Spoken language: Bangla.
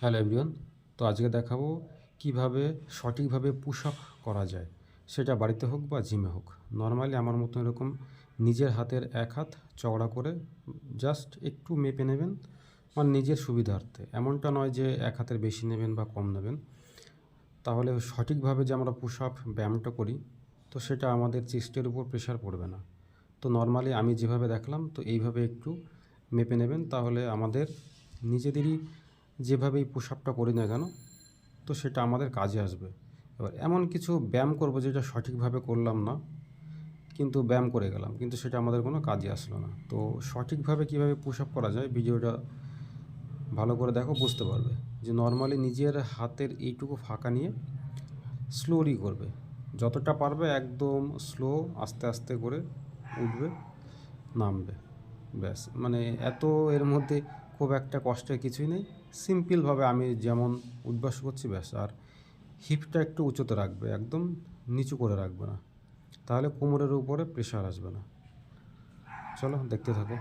হ্যালো এভরিওয়ান তো আজকে দেখাবো কীভাবে সঠিকভাবে পুশ আপ করা যায়। সেটা বাড়িতে হোক বা জিমে হোক। নর্মালি আমার মতো এরকম নিজের হাতের এক হাত চওড়া করে জাস্ট একটু মেপে নেবেন মানে নিজের সুবিধার্থে। এমনটা নয় যে এক হাতের বেশি নেবেন বা কম নেবেন। তাহলে সঠিকভাবে যে আমরা পুশ আপ ব্যায়ামটা করি, তো সেটা আমাদের চেস্টের উপর প্রেশার পড়বে না। তো নর্মালি আমি যেভাবে দেখলাম, তো এইভাবে একটু মেপে নেবেন, তাহলে আমাদের নিজেদেরই যেভাবেই পুশ আপটা করি না কেন, তো সেটা আমাদের কাজে আসবে। এবার এমন কিছু ব্যায়াম করব যেটা সঠিকভাবে করলাম না, কিন্তু ব্যায়াম করে গেলাম, কিন্তু সেটা আমাদের কোনো কাজে আসলো না। তো সঠিকভাবে কীভাবে পুশ আপ করা যায় ভিডিওটা ভালো করে দেখো, বুঝতে পারবে যে নর্মালি নিজের হাতের এইটুকু ফাঁকা নিয়ে স্লোলি করবে। যতটা পারবে একদম স্লো আস্তে আস্তে করে উঠবে, নামবে। ব্যাস মানে এত এর মধ্যে খুব একটা কষ্টের কিছুই নেই। সিম্পলভাবে আমি যেমন উদ্বাস করছি, ব্যাস, আর হিপটা একটু উঁচুতে রাখবে, একদম নিচু করে রাখবে না। তাহলে কোমরের উপরে প্রেশার আসবে না। চলো, দেখতে থাকো।